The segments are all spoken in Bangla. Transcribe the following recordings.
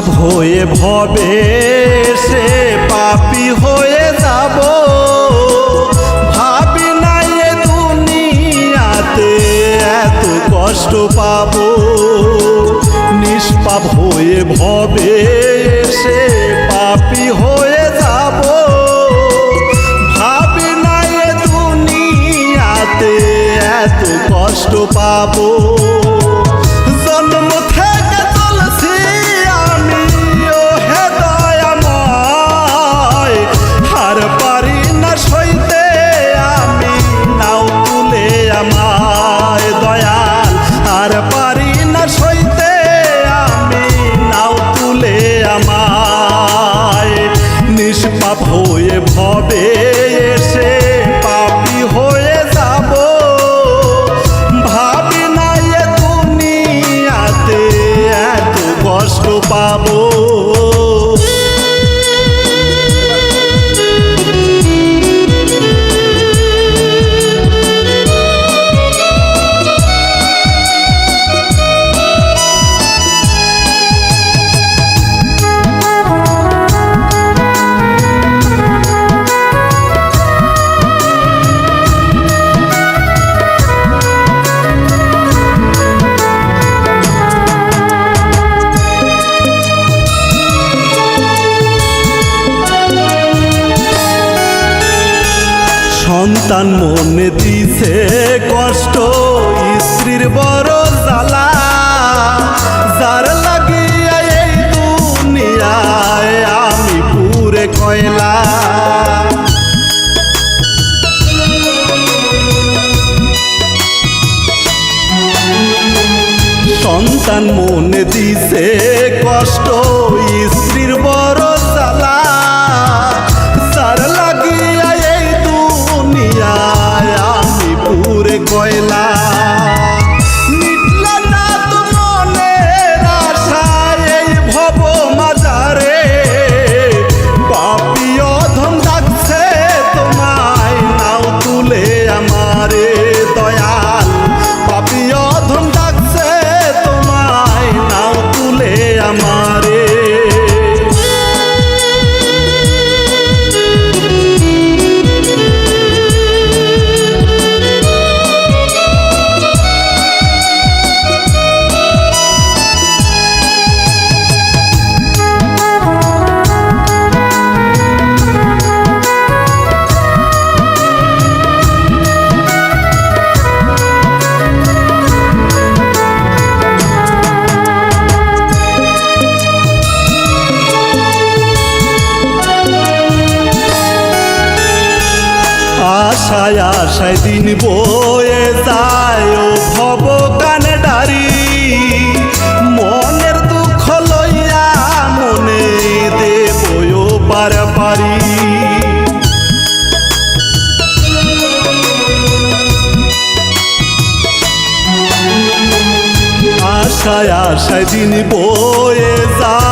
ভবে, সে পাপি হয়ে যাব। ভাবি না এ দুনিয়াতে এত কষ্ট পাবো। নিষ্পাপ হয়ে ভবে, সে পাপি হয়ে যাব। ভাবি না এ দুনিয়াতে এত কষ্ট পাব। জন্ম থেকে হয়ে সন্তান মনে দিছে কষ্ট, স্ত্রীর বড় জ্বালা। যার লাগিয়া এই দুনিয়ায় আমি পুরে কয়লা। সন্তান মনে দিছে কষ্ট, স্ত্রীর বড় কয়লা আশায় আশায় দিন বয়ে যায় ও ভব কানে ডারি। মনের দুঃখ লইয়া মনে পার পারি। আশায় আশায় দিন বয়ে যায়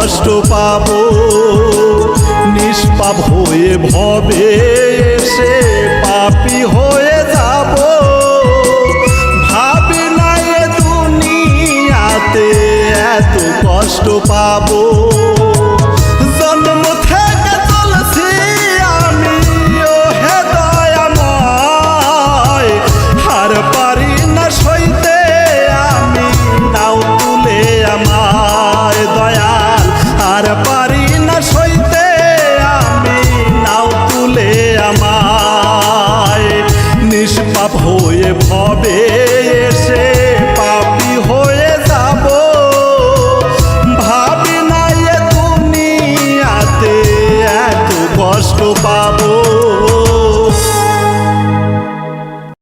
কষ্ট পাব, নিষ্পাপ হয়ে ভবে সে পাপি হয়ে যাব। ভাবি না দুনিয়াতে এত কষ্ট পাবো।